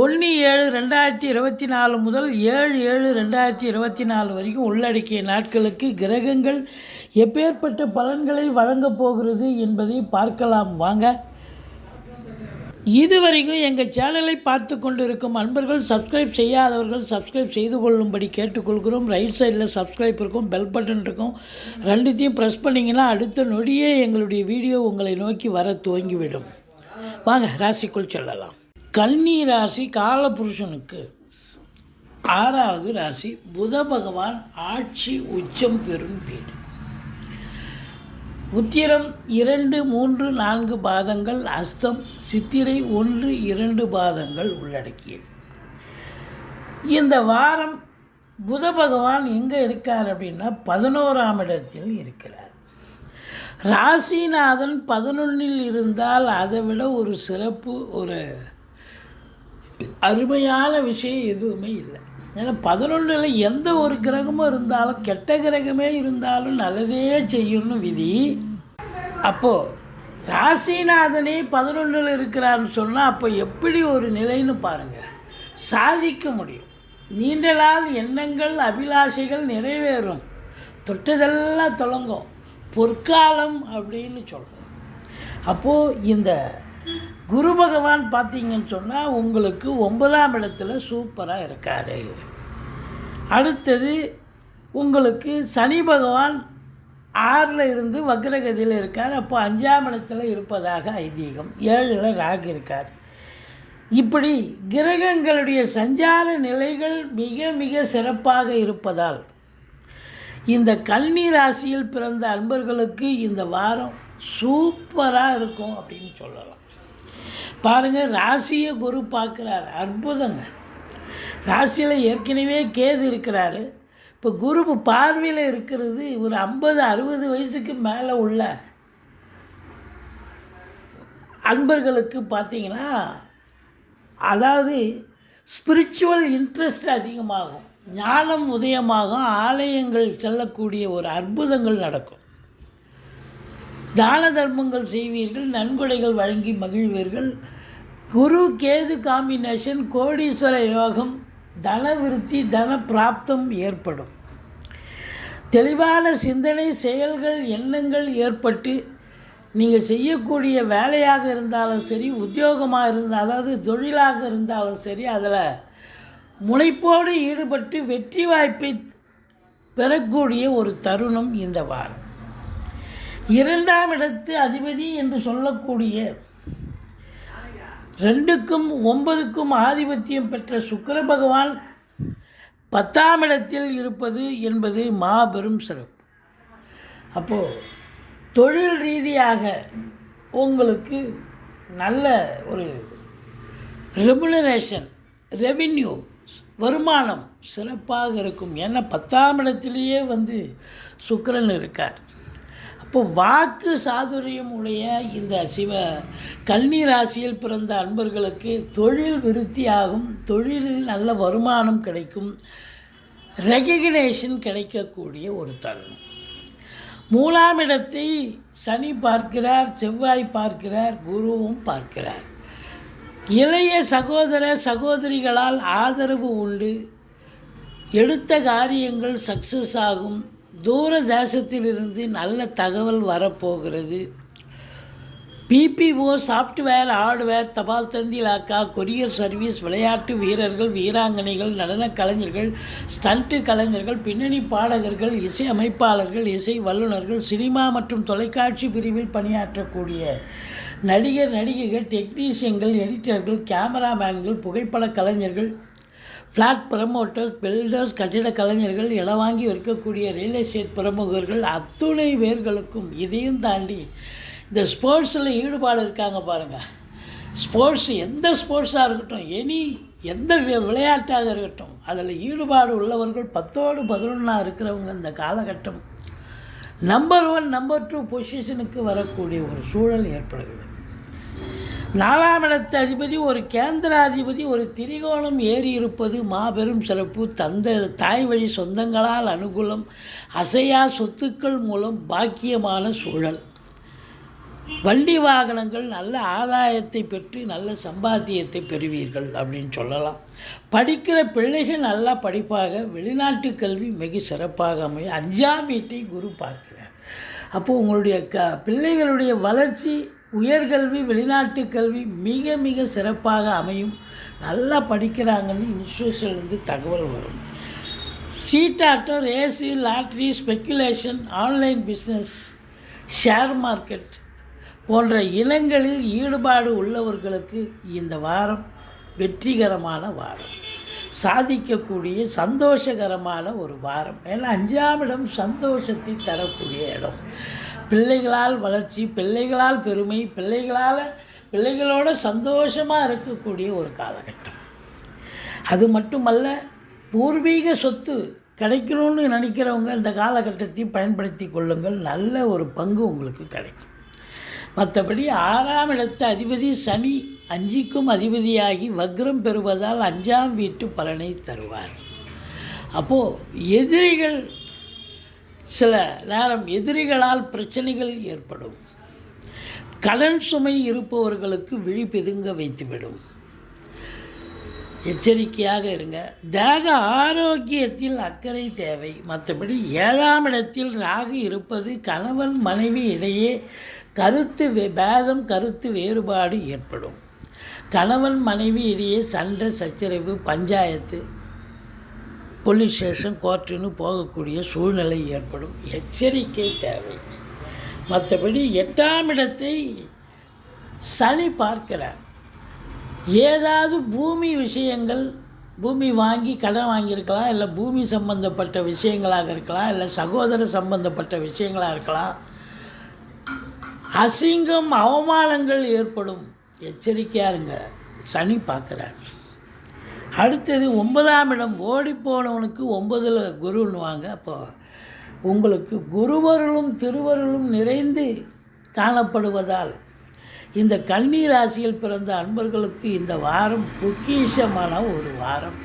ஒன்று ஏழு ரெண்டாயிரத்தி இருபத்தி நாலு முதல் ஏழு ஏழு ரெண்டாயிரத்தி இருபத்தி நாலு வரைக்கும் உள்ளடக்கிய நாட்களுக்கு கிரகங்கள் எப்பேற்பட்ட பலன்களை வழங்கப் போகிறது என்பதை பார்க்கலாம். வாங்க. இதுவரைக்கும் எங்கள் சேனலை பார்த்து கொண்டிருக்கும் அன்பர்கள் சப்ஸ்கிரைப் செய்யாதவர்கள் சப்ஸ்கிரைப் செய்து கொள்ளும்படி கேட்டுக்கொள்கிறோம். ரைட் சைடில் சப்ஸ்கிரைப் இருக்கும் பெல் பட்டன் இருக்கும். ரெண்டுத்தையும் ப்ரெஸ் பண்ணிங்கன்னா அடுத்த நொடியே எங்களுடைய வீடியோ உங்களை நோக்கி வர துவங்கிவிடும். வாங்க ராசிக்குள் செல்லலாம். கன்னி ராசி காலபுருஷனுக்கு ஆறாவது ராசி புத பகவான் ஆட்சி உச்சம் பெறும் வீடு. உத்திரம் இரண்டு மூன்று நான்கு பாதங்கள் அஸ்தம் சித்திரை ஒன்று இரண்டு பாதங்கள் உள்ளடக்கியது. இந்த வாரம் புத பகவான் எங்கே இருக்கார் அப்படின்னா பதினோராம் இடத்தில் இருக்கிறார். ராசிநாதன் பதினொன்றில் இருந்தால் அதை விட ஒரு சிறப்பு ஒரு அருமையான விஷயம் எதுவுமே இல்லை. ஏன்னா பதினொன்றில் எந்த ஒரு கிரகமும் இருந்தாலும் கெட்ட கிரகமே இருந்தாலும் நல்லதே செய்யணும் விதி. அப்போது ராசிநாதனே பதினொன்றில் இருக்கிறான்னு சொன்னால் அப்போ எப்படி ஒரு நிலைன்னு பாருங்கள் சாதிக்க முடியும். நீண்ட நாள் எண்ணங்கள் அபிலாஷைகள் நிறைவேறும். தொட்டதெல்லாம் தொடங்கும் பொற்காலம் அப்படின்னு சொல்கிறோம் அப்போது இந்த குரு பகவான் பார்த்தீங்கன்னு சொன்னால் உங்களுக்கு ஒன்பதாம் இடத்துல சூப்பராக இருக்கார். அடுத்தது உங்களுக்கு சனி பகவான் ஆறில் இருந்து வக்ரகதியில் இருக்கார். அப்போ அஞ்சாம் இடத்துல இருப்பதாக ஐதீகம். ஏழில் ராகு இருக்கார். இப்படி கிரகங்களுடைய சஞ்சார நிலைகள் மிக மிக சிறப்பாக இருப்பதால் இந்த கல்வி ராசியில் பிறந்த அன்பர்களுக்கு இந்த வாரம் சூப்பராக இருக்கும் அப்படின்னு சொல்லலாம். பாருங்கள் ராசியை குரு பார்க்குறாரு. அற்புதங்க. ராசியில் ஏற்கனவே கேது இருக்கிறாரு. இப்போ குரு பார்வையில் இருக்கிறது ஒரு ஐம்பது அறுபது வயசுக்கு மேலே உள்ள அன்பர்களுக்கு பார்த்தீங்கன்னா அதாவது ஸ்பிரிச்சுவல் இன்ட்ரெஸ்ட் அதிகமாகும். ஞானம் உதயமாகும். ஆலயங்கள் செல்லக்கூடிய ஒரு அற்புதங்கள் நடக்கும். தான தர்மங்கள் செய்வீர்கள் நன்கொடைகள் வழங்கி மகிழ்வீர்கள். குரு கேது காம்பினேஷன் கோடீஸ்வர யோகம் தன விருத்தி தன பிராப்தம் ஏற்படும். தெளிவான சிந்தனை செயல்கள் எண்ணங்கள் ஏற்பட்டு நீங்கள் செய்யக்கூடிய வேலையாக இருந்தாலும் சரி உத்தியோகமாக இருந்தால் அதாவது தொழிலாக இருந்தாலும் சரி அதில் முனைப்போடு ஈடுபட்டு வெற்றி வாய்ப்பை பெறக்கூடிய ஒரு தருணம் இந்த வாரம். இரண்டாம் இடத்து அதிபதி என்று சொல்லக்கூடிய ரெண்டுக்கும் ஒன்பதுக்கும் ஆதிபத்தியம் பெற்ற சுக்கர பகவான் பத்தாம் இடத்தில் இருப்பது என்பது மாபெரும் சிறப்பு. அப்போது தொழில் ரீதியாக உங்களுக்கு நல்ல ஒரு ரெமுனரேஷன் ரெவின்யூ வருமானம் சிறப்பாக இருக்கும். ஏன்னா பத்தாம் இடத்துலையே வந்து சுக்கரன் இருக்கார். இப்போ வாக்கு சாதுரியம் உடைய இந்த சிவ கன்னி ராசியில் பிறந்த அன்பர்களுக்கு தொழில் விருத்தியாகும் தொழிலில் நல்ல வருமானம் கிடைக்கும் ரெகக்னேஷன் கிடைக்கக்கூடிய ஒரு தருணம். மூலாம் இடத்தை சனி பார்க்கிறார் செவ்வாய் பார்க்கிறார் குருவும் பார்க்கிறார். இளைய சகோதர சகோதரிகளால் ஆதரவு உண்டு எடுத்த காரியங்கள் சக்ஸஸ் ஆகும் தூர தேசத்திலிருந்து நல்ல தகவல் வரப்போகிறது. பிபிஓ சாஃப்ட்வேர் ஹார்ட்வேர் தபால் தந்தி இலாக்கா கொரியர் சர்வீஸ் விளையாட்டு வீரர்கள் வீராங்கனைகள் நடன கலைஞர்கள் ஸ்டண்ட்டு கலைஞர்கள் பின்னணி பாடகர்கள் இசை அமைப்பாளர்கள் இசை வல்லுநர்கள் சினிமா மற்றும் தொலைக்காட்சி பிரிவில் பணியாற்றக்கூடிய நடிகர் நடிகைகள் டெக்னீஷியன்கள் எடிட்டர்கள் கேமராமேன்கள் புகைப்பட கலைஞர்கள் ஃப்ளாட் ப்ரமோட்டர்ஸ் பில்டர்ஸ் கட்டிட கலைஞர்கள் இடம் வாங்கி விற்கக்கூடிய ரியல் எஸ்டேட் பிரமுகர்கள் அத்துணை பேர்களுக்கும் இதையும் தாண்டி இந்த ஸ்போர்ட்ஸில் ஈடுபாடு இருக்காங்க பாருங்கள் ஸ்போர்ட்ஸ் எந்த ஸ்போர்ட்ஸாக இருக்கட்டும் எனி எந்த வி- விளையாட்டாக இருக்கட்டும் அதில் ஈடுபாடு உள்ளவர்கள் பத்தோடு பதினொன்றாக இருக்கிறவங்க இந்த காலகட்டம். நம்பர் ஒன் நம்பர் டூ பொசிஷனுக்கு வரக்கூடிய ஒரு சூழல் ஏற்படுகிறது. நாலாம் இடத்து அதிபதி ஒரு கேந்திராதிபதி ஒரு திரிகோணம் ஏறி இருப்பது மாபெரும் சிறப்பு. தந்த தாய் வழி சொந்தங்களால் அனுகூலம் அசையா சொத்துக்கள் மூலம் பாக்கியமான சூழல். வண்டி வாகனங்கள் நல்ல ஆதாயத்தை பெற்று நல்ல சம்பாத்தியத்தை பெறுவீர்கள் அப்படின்னு சொல்லலாம். படிக்கிற பிள்ளைகள் நல்லா படிப்பாக வெளிநாட்டு கல்வி மிக சிறப்பாக அமையும். அஞ்சாம் வீட்டை குரு பார்க்கிறார். அப்போது உங்களுடைய க பிள்ளைகளுடைய வளர்ச்சி உயர்கல்வி வெளிநாட்டு கல்வி மிக மிக சிறப்பாக அமையும். நல்லா படிக்கிறாங்கன்னு இன்ஸ்டியூஷன்லேருந்து தகவல் வரும். சீட்டாட்டம் race lottery speculation online business share market போன்ற இனங்களில் ஈடுபாடு உள்ளவர்களுக்கு இந்த வாரம் வெற்றிகரமான வாரம். சாதிக்கக்கூடிய சந்தோஷகரமான ஒரு வாரம். ஏன்னா அஞ்சாம் இடம் சந்தோஷத்தை தரக்கூடிய இடம். பிள்ளைகளால் வளர்ச்சி பிள்ளைகளால் பெருமை பிள்ளைகளால் பிள்ளைகளோட சந்தோஷமாக இருக்கக்கூடிய ஒரு காலகட்டம். அது மட்டுமல்ல பூர்வீக சொத்து கிடைக்கணும்னு நினைக்கிறவங்க இந்த காலகட்டத்தை பயன்படுத்தி கொள்ளுங்கள். நல்ல ஒரு பங்கு உங்களுக்கு கிடைக்கும். மற்றபடி ஆறாம் இடத்து அதிபதி சனி அஞ்சிக்கும் அதிபதியாகி வக்ரம் பெறுவதால் அஞ்சாம் வீட்டு பலனை தருவார். அப்போது எதிரிகள் சில நேரம் எதிரிகளால் பிரச்சனைகள் ஏற்படும். கடன் சுமை இருப்பவர்களுக்கு விழி பிதுங்க வைத்துவிடும். எச்சரிக்கையாக இருங்க. தேக ஆரோக்கியத்தில் அக்கறை தேவை. மற்றபடி ஏழாம் இடத்தில் ராகு இருப்பது கணவன் மனைவி இடையே கருத்து வே- பேதம் கருத்து வேறுபாடு ஏற்படும். கணவன் மனைவி இடையே சண்டை சச்சரவு பஞ்சாயத்து போலீஸ் ஸ்டேஷன் கோர்ட்டுன்னு போகக்கூடிய சூழ்நிலை ஏற்படும். எச்சரிக்கை தேவை. மற்றபடி எட்டாம் இடத்தை சனி பார்க்கிறார். ஏதாவது பூமி விஷயங்கள் பூமி வாங்கி கடன் வாங்கியிருக்கலாம் இல்லை பூமி சம்பந்தப்பட்ட விஷயங்களாக இருக்கலாம் இல்லை சகோதர சம்பந்தப்பட்ட விஷயங்களாக இருக்கலாம். அசிங்கம் அவமானங்கள் ஏற்படும். எச்சரிக்கையாக இருங்க. சனி பார்க்குறாங்க அடுத்தது ஒன்பதாம் இடம் ஓடிப்போனவனுக்கு ஒன்பதில் குருன்னுவாங்க அப்போ உங்களுக்கு குருவருளும் திருவருளும் நிறைந்து காணப்படுவதால் இந்த கன்னி ராசியில் பிறந்த அன்பர்களுக்கு இந்த வாரம் பொக்கிஷமான ஒரு வாரம்.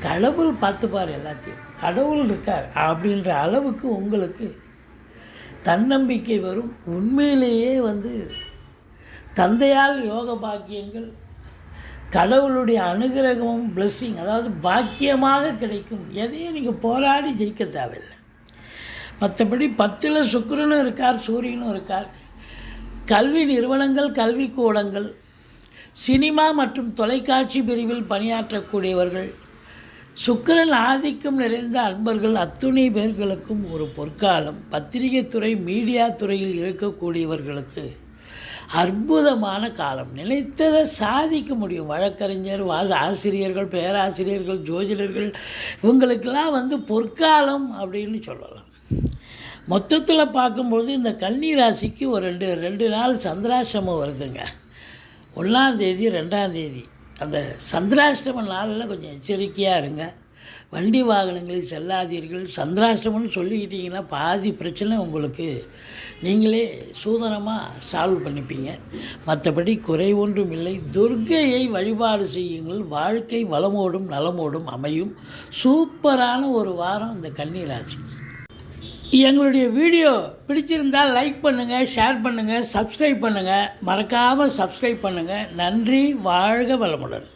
கடவுள் பார்த்துப்பார் எல்லாத்தையும். கடவுள் இருக்கார் அப்படின்ற அளவுக்கு உங்களுக்கு தன்னம்பிக்கை வரும். உண்மையிலேயே வந்து தந்தையால் யோக பாக்கியங்கள் கடவுளுடைய அனுகிரகமும் பிளஸ்ஸிங் அதாவது பாக்கியமாக கிடைக்கும். எதையும் நீங்கள் போராடி ஜெயிக்க தேவையில்லை. மற்றபடி பத்தில் சுக்கரனும் இருக்கார் சூரியனும் இருக்கார். கல்வி நிறுவனங்கள் கல்விக்கூடங்கள் சினிமா மற்றும் தொலைக்காட்சி பிரிவில் பணியாற்றக்கூடியவர்கள் சுக்கரன் ஆதிக்கம் நிறைந்த அன்பர்கள் அத்துணை பேர்களுக்கும் ஒரு பொற்காலம். பத்திரிகை துறை மீடியா துறையில் இருக்கக்கூடியவர்களுக்கு அற்புதமான காலம். நினைத்ததை சாதிக்க முடியும். வழக்கறிஞர் வாச ஆசிரியர்கள் பேராசிரியர்கள் ஜோதிடர்கள் இவங்களுக்கெல்லாம் வந்து பொற்காலம் அப்படின்னு சொல்லலாம். மொத்தத்தில் பார்க்கும்பொழுது இந்த கன்னி ராசிக்கு ஒரு ரெண்டு ரெண்டு நாள் சந்திராசிரமம் வருதுங்க. ஒன்றாந்தேதி ரெண்டாந்தேதி அந்த சந்திராஷ்டம நாளில் கொஞ்சம் எச்சரிக்கையாக இருங்க. வண்டி வாகனங்களில் செல்லாதீர்கள். சந்திராஷ்டமம்னு சொல்லிக்கிட்டிங்கன்னா பாதி பிரச்சனை உங்களுக்கு. நீங்களே சூதனமாக சால்வ் பண்ணிப்பீங்க. மற்றபடி குறை ஒன்றும் இல்லை. துர்கையை வழிபாடு செய்யுங்கள். வாழ்க்கை வளமோடும் நலமோடும் அமையும். சூப்பரான ஒரு வாரம் இந்த கன்னிராசி. எங்களுடைய வீடியோ பிடிச்சிருந்தால் லைக் பண்ணுங்கள் ஷேர் பண்ணுங்கள் சப்ஸ்கிரைப் பண்ணுங்கள் மறக்காமல் சப்ஸ்கிரைப் பண்ணுங்கள் நன்றி வாழ்க வளமுடன்.